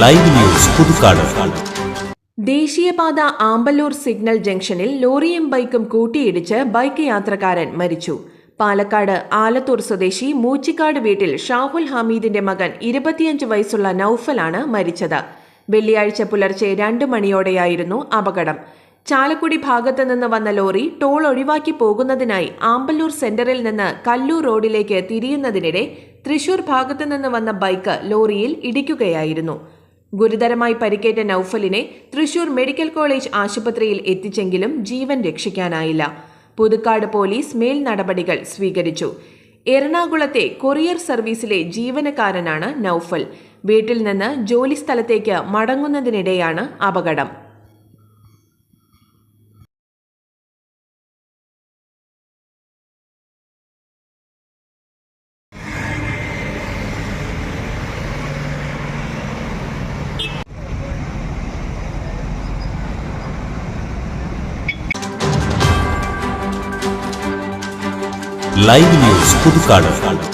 Live news ദേശീയപാത Amballur signal ജംഗ്ഷനിൽ ലോറിയും ബൈക്കും കൂട്ടിയിടിച്ച് ബൈക്ക് യാത്രക്കാരൻ മരിച്ചു. പാലക്കാട് ആലത്തൂർ സ്വദേശി മൂച്ചിക്കാട് വീട്ടിൽ ഷാഹുൽ ഹമീദിന്റെ മകൻ ഇരുപത്തിയഞ്ച് വയസ്സുള്ള നൌഫലാണ് മരിച്ചത്. വെള്ളിയാഴ്ച പുലർച്ചെ രണ്ട് മണിയോടെയായിരുന്നു അപകടം. ചാലക്കുടി ഭാഗത്ത് നിന്ന് വന്ന ലോറി ടോൾ ഒഴിവാക്കി പോകുന്നതിനായി ആമ്പല്ലൂർ സെന്ററിൽ നിന്ന് കല്ലൂർ റോഡിലേക്ക് തിരിയുന്നതിനിടെ തൃശൂർ ഭാഗത്ത് നിന്ന് വന്ന ബൈക്ക് ലോറിയിൽ ഇടിക്കുകയായിരുന്നു. ഗുരുതരമായി പരിക്കേറ്റ നൌഫലിനെ തൃശൂർ മെഡിക്കൽ കോളേജ് ആശുപത്രിയിൽ എത്തിച്ചെങ്കിലും ജീവൻ രക്ഷിക്കാനായില്ല. പുതുക്കാട് പോലീസ് മേൽ നടപടികൾ സ്വീകരിച്ചു. എറണാകുളത്തെ കൊറിയർ സർവീസിലെ ജീവനക്കാരനാണ് നൌഫൽ. വീട്ടിൽ നിന്ന് ജോലി സ്ഥലത്തേക്ക് മടങ്ങുന്നതിനിടെയാണ് അപകടം. Live news Puthukkad.